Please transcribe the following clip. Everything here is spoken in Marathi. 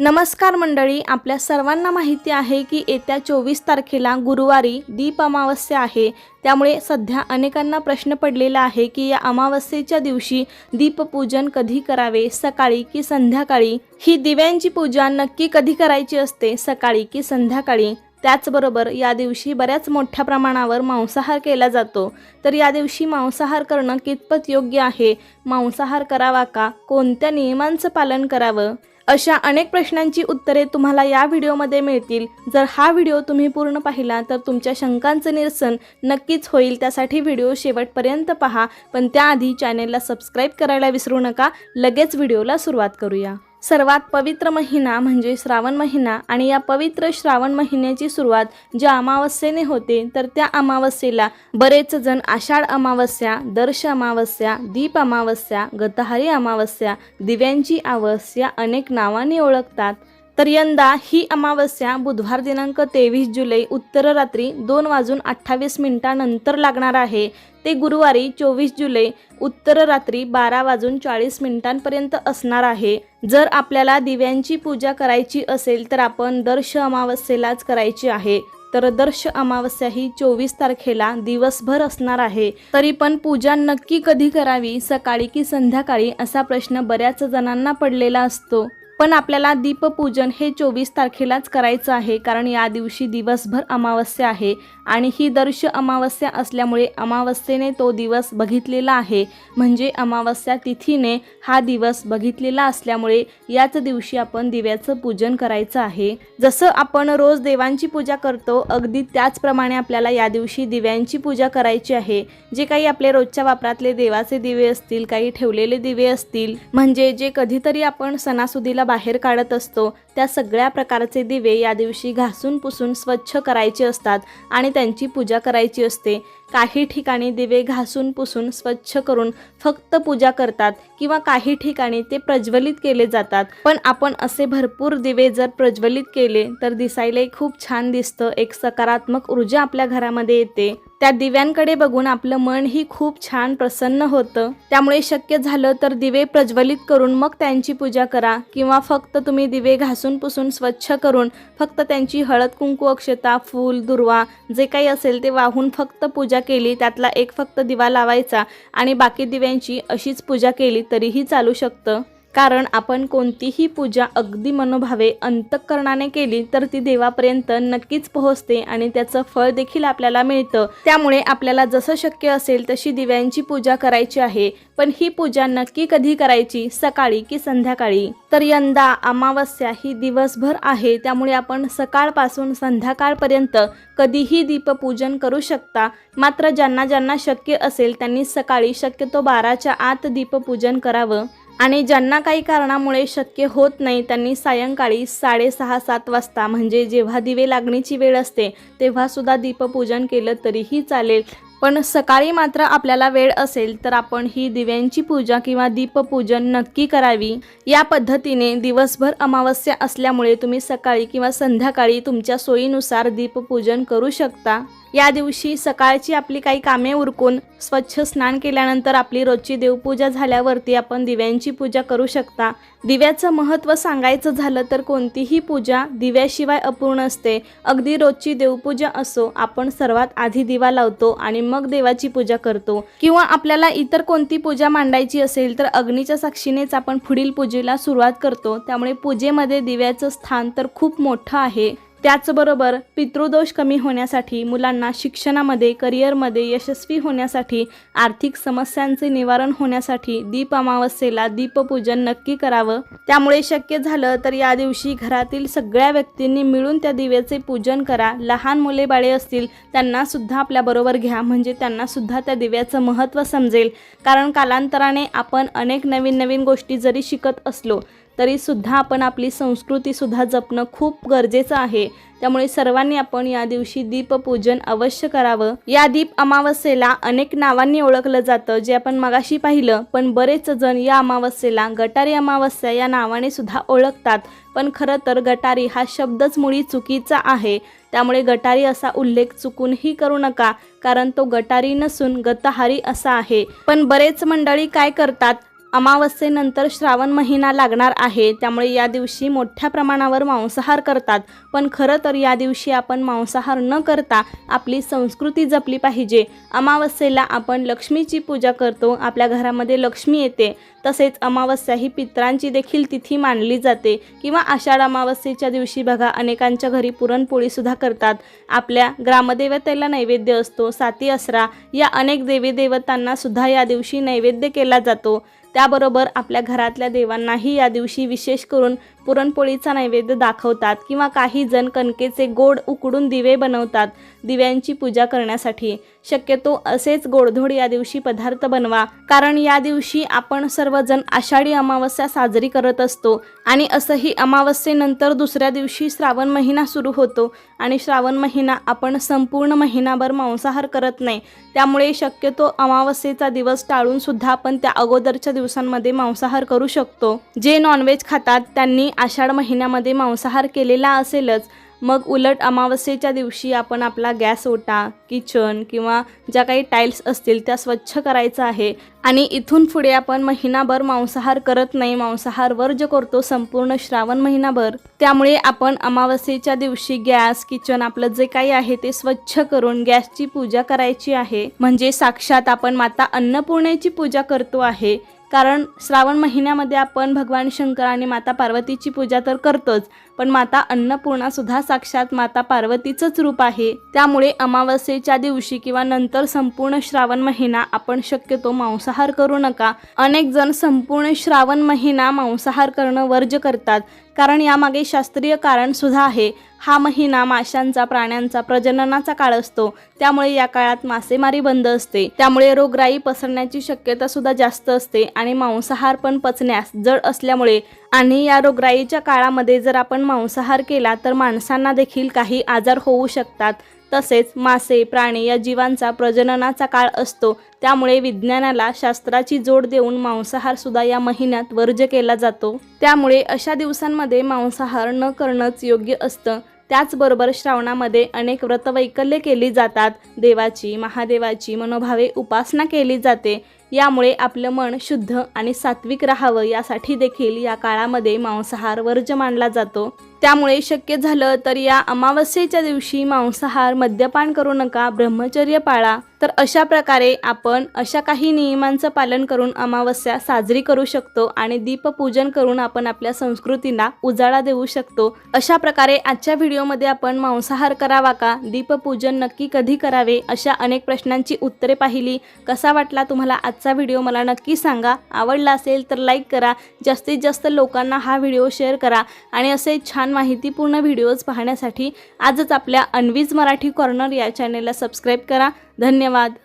नमस्कार मंडळी आपल्या सर्वांना माहिती आहे की येत्या चोवीस तारखेला गुरुवारी दीप अमावस्या आहे. त्यामुळे सध्या अनेकांना प्रश्न पडलेला आहे की या अमावस्येच्या दिवशी दीपपूजन कधी करावे सकाळी की संध्याकाळी? ही दिव्यांची पूजा नक्की कधी करायची असते सकाळी की संध्याकाळी? त्याचबरोबर या दिवशी बऱ्याच मोठ्या प्रमाणावर मांसाहार केला जातो. तर या दिवशी मांसाहार करणं कितपत योग्य आहे? मांसाहार करावा का? कोणत्या नियमांचं पालन करावं? अशा अनेक प्रश्नांची उत्तरे तुम्हाला या व्हिडिओमध्ये मिळतील. जर हा व्हिडिओ तुम्ही पूर्ण पाहिला तर तुमच्या शंकांचं निरसन नक्कीच होईल. त्यासाठी व्हिडिओ शेवटपर्यंत पहा. पण त्याआधी चॅनेलला सबस्क्राईब करायला विसरू नका. लगेच व्हिडिओला सुरुवात करूया. सर्वात पवित्र महिना म्हणजे श्रावण महिना आणि या पवित्र श्रावण महिन्याची सुरुवात ज्या अमावस्येने होते तर त्या अमावस्येला बरेच जण आषाढ अमावस्या दर्श अमावस्या दीप अमावस्या गतहारी अमावस्या दिव्यांची अमावस्या अनेक नावाने ओळखतात. तर यंदा ही अमावस्या बुधवार दिनांक तेवीस जुलै उत्तर रात्री दोन वाजून अठ्ठावीस मिनिटानंतर लागणार आहे. ते गुरुवारी चोवीस जुलै उत्तर रात्री बारा वाजून चाळीस मिनिटांपर्यंत असणार आहे. जर आपल्याला दिव्यांची पूजा करायची असेल तर आपण दर्श अमावस्येलाच करायची आहे. तर दर्श अमावस्या ही चोवीस तारखेला दिवसभर असणार आहे. तरी पण पूजा नक्की कधी करावी सकाळी की संध्याकाळी असा प्रश्न बऱ्याच जणांना पडलेला असतो. पण आपल्याला दीपपूजन हे चोवीस तारखेलाच करायचं आहे कारण या दिवशी दिवसभर अमावस्या आहे आणि ही दर्श अमावस्या असल्यामुळे अमावस्येने तो दिवस बघितलेला आहे. म्हणजे अमावस्या तिथीने हा दिवस बघितलेला असल्यामुळे याच दिवशी आपण दिव्याचं पूजन करायचं आहे. जसं आपण रोज देवांची पूजा करतो अगदी त्याचप्रमाणे आपल्याला या दिवशी दिव्यांची पूजा करायची आहे. जे काही आपले रोजच्या वापरातले देवाचे दिवे असतील काही ठेवलेले दिवे असतील म्हणजे जे कधीतरी आपण सणासुदीला बाहेर काढत असतो. त्या सगळ्या प्रकारचे दिवे या दिवशी घासून पुसून स्वच्छ करायचे असतात आणि त्यांची पूजा करायची असते. काही ठिकाणी दिवे घासून पुसून स्वच्छ करून फक्त पूजा करतात किंवा काही ठिकाणी ते प्रज्वलित केले जातात. पण आपण असे भरपूर दिवे जर प्रज्वलित केले तर दिसायलाही खूप छान दिसतं. एक सकारात्मक ऊर्जा आपल्या घरामध्ये येते. त्या दिव्यांकडे बघून आपलं मनही खूप छान प्रसन्न होतं. त्यामुळे शक्य झालं तर दिवे प्रज्वलित करून मग त्यांची पूजा करा किंवा फक्त तुम्ही दिवे घासून पुसून स्वच्छ करून फक्त त्यांची हळद कुंकू अक्षता फूल दुर्वा जे काही असेल ते वाहून फक्त पूजा केली त्यातला एक फक्त दिवा लावायचा आणि बाकी दिव्यांची अशीच पूजा केली तरीही चालू शकतं. कारण आपण कोणतीही पूजा अगदी मनोभावे अंतःकरणाने केली तर ती देवापर्यंत नक्कीच पोहोचते आणि त्याचं फळ देखील आपल्याला मिळतं. त्यामुळे आपल्याला जसं शक्य असेल तशी दिव्यांची पूजा करायची आहे. पण ही पूजा नक्की कधी करायची? सकाळी की संध्याकाळी? तर यंदा अमावस्या ही दिवसभर आहे. त्यामुळे आपण सकाळपासून संध्याकाळपर्यंत कधीही दीपपूजन करू शकता. मात्र ज्यांना ज्यांना शक्य असेल त्यांनी सकाळी शक्यतो बाराच्या आत दीपपूजन करावं. आणि ज्यांना काही कारणामुळे शक्य होत नाही त्यांनी सायंकाळी साडेसहा सात वाजता म्हणजे जेव्हा दिवे लागण्याची वेळ असते तेव्हासुद्धा दीपपूजन केलं तरीही चालेल. पण सकाळी मात्र आपल्याला वेळ असेल तर आपण ही दिव्यांची पूजा किंवा दीपपूजन नक्की करावी. या पद्धतीने दिवसभर अमावस्या असल्यामुळे तुम्ही सकाळी किंवा संध्याकाळी तुमच्या सोयीनुसार दीपपूजन करू शकता. या दिवशी सकाळची आपली काही कामे उरकून स्वच्छ स्नान केल्यानंतर आपली रोजची देवपूजा झाल्यावरती आपण दिव्यांची पूजा करू शकता. दिव्याचं महत्त्व सांगायचं झालं तर कोणतीही पूजा दिव्याशिवाय अपूर्ण असते. अगदी रोजची देवपूजा असो आपण सर्वात आधी दिवा लावतो आणि मग देवाची पूजा करतो. किंवा आपल्याला इतर कोणती पूजा मांडायची असेल तर अग्नीच्या साक्षीनेच आपण पुढील पूजेला सुरुवात करतो. त्यामुळे पूजेमध्ये दिव्याचं स्थान तर खूप मोठं आहे. त्याचबरोबर पितृदोष कमी होण्यासाठी मुलांना शिक्षणामध्ये करिअरमध्ये यशस्वी होण्यासाठी आर्थिक समस्यांचे निवारण होण्यासाठी दीप अमावस्येला दीपपूजन नक्की करावं. त्यामुळे शक्य झालं तर या दिवशी घरातील सगळ्या व्यक्तींनी मिळून त्या दिव्याचे पूजन करा. लहान मुले बाळे असतील त्यांना सुद्धा आपल्याबरोबर घ्या. म्हणजे त्यांना सुद्धा त्या दिव्याचं महत्त्व समजेल. कारण कालांतराने आपण अनेक नवीन नवीन गोष्टी जरी शिकत असलो तरीसुद्धा आपण आपली संस्कृतीसुद्धा जपणं खूप गरजेचं आहे. त्यामुळे सर्वांनी आपण या दिवशी दीपपूजन अवश्य करावं. या दीप अमावस्येला अनेक नावांनी ओळखलं जातं जे आपण मगाशी पाहिलं. पण बरेच जण या अमावस्येला गटारी अमावस्या या नावाने सुद्धा ओळखतात. पण खरं तर गटारी हा शब्दच मुळी चुकीचा आहे. त्यामुळे गटारी असा उल्लेख चुकूनही करू नका कारण तो गटारी नसून गतहारी असा आहे. पण बरेच मंडळी काय करतात? अमावस्येनंतर श्रावण महिना लागणार आहे त्यामुळे या दिवशी मोठ्या प्रमाणावर मांसाहार करतात. पण खरं तर या दिवशी आपण मांसाहार न करता आपली संस्कृती जपली पाहिजे. अमावस्येला आपण लक्ष्मीची पूजा करतो आपल्या घरामध्ये लक्ष्मी येते. तसेच अमावस्या ही पित्रांची देखील तिथी मानली जाते. किंवा आषाढ अमावस्येच्या दिवशी बघा अनेकांच्या घरी पुरणपोळीसुद्धा करतात. आपल्या ग्रामदेवतेला नैवेद्य असतो साती असरा या अनेक देवी देवतांना सुद्धा या दिवशी नैवेद्य केला जातो. त्याबरोबर आपल्या घरातल्या देवांनाही या दिवशी विशेष करून पुरणपोळीचा नैवेद्य दाखवतात किंवा काही जण कणकेचे गोड उकडून दिवे बनवतात दिव्यांची पूजा करण्यासाठी. शक्यतो असेच गोडधोड या दिवशी पदार्थ बनवा कारण या दिवशी आपण सर्वजण आषाढी अमावस्या साजरी करत असतो आणि असंही अमावस्येनंतर दुसऱ्या दिवशी श्रावण महिना सुरू होतो. आणि श्रावण महिना आपण संपूर्ण महिनाभर मांसाहार करत नाही. त्यामुळे शक्यतो अमावस्येचा दिवस टाळून सुद्धा आपण त्या अगोदरच्या दिवसांमध्ये मांसाहार करू शकतो. जे नॉनव्हेज खातात त्यांनी आषाढ महिन्यामध्ये मांसाहार केलेला असेलच. मग उलट अमावस्येच्या दिवशी आपण आपला गॅस ओटा किचन किंवा ज्या काही टाईल्स असतील त्या स्वच्छ करायचं आहे. आणि इथून पुढे आपण महिनाभर मांसाहार करत नाही. मांसाहार वर्ज करतो संपूर्ण श्रावण महिनाभर. त्यामुळे आपण अमावस्येच्या दिवशी गॅस किचन आपलं जे काही आहे ते स्वच्छ करून गॅसची पूजा करायची आहे. म्हणजे साक्षात आपण माता अन्नपूर्णेची पूजा करतो आहे. कारण श्रावण महिन्यामध्ये आपण भगवान शंकर आणि माता पार्वतीची पूजा तर करतोच पण माता अन्नपूर्णा सुद्धा साक्षात माता पार्वतीचंच रूप आहे. त्यामुळे अमावस्येच्या दिवशी किंवा नंतर संपूर्ण श्रावण महिना आपण शक्यतो मांसाहार करू नका. अनेक जण संपूर्ण श्रावण महिना मांसाहार करणं वर्ज करतात कारण यामागे शास्त्रीय कारण सुद्धा आहे. हा महिना माशांचा प्राण्यांचा प्रजननाचा काळ असतो. त्यामुळे या काळात मासेमारी बंद असते. त्यामुळे रोगराई पसरण्याची शक्यता सुद्धा जास्त असते आणि मांसाहार पण पचण्यास जड असल्यामुळे. आणि या रोगराईच्या काळामध्ये जर आपण मांसाहार केला तर माणसांना देखील काही आजार होऊ शकतात. तसेच मासे प्राणी या जीवांचा प्रजननाचा काळ असतो. त्यामुळे विज्ञानाला शास्त्राची जोड देऊन मांसाहार सुद्धा या महिन्यात वर्ज केला जातो. त्यामुळे अशा दिवसांमध्ये मांसाहार न करणंच योग्य असतं. त्याचबरोबर श्रावणामध्ये अनेक व्रतवैकल्य केली जातात. देवाची महादेवाची मनोभावे उपासना केली जाते. यामुळे आपलं मन शुद्ध आणि सात्विक राहावं यासाठी देखील या काळामध्ये मांसाहार वर्ज मानला जातो. त्यामुळे शक्य झालं तर या अमावस्येच्या दिवशी मांसाहार मद्यपान करू नका ब्रह्मचर्य पाळा. तर अशा प्रकारे आपण अशा काही नियमांचं पालन करून अमावस्या साजरी करू शकतो आणि दीपपूजन करून आपण आपल्या संस्कृतीला उजाळा देऊ शकतो. अशा प्रकारे आजच्या व्हिडिओमध्ये आपण मांसाहार करावा का? दीपपूजन नक्की कधी करावे? अशा अनेक प्रश्नांची उत्तरे पाहिली. कसा वाटला तुम्हाला आजचा व्हिडिओ? मला नक्की सांगा. आवडला असेल तर लाईक करा. जास्तीत जास्त लोकांना हा व्हिडिओ शेअर करा आणि असे छान माहितीपूर्ण व्हिडिओज पाहण्यासाठी आजच आपल्या अनवीज मराठी कॉर्नर या चॅनेलला सबस्क्राईब करा. धन्यवाद.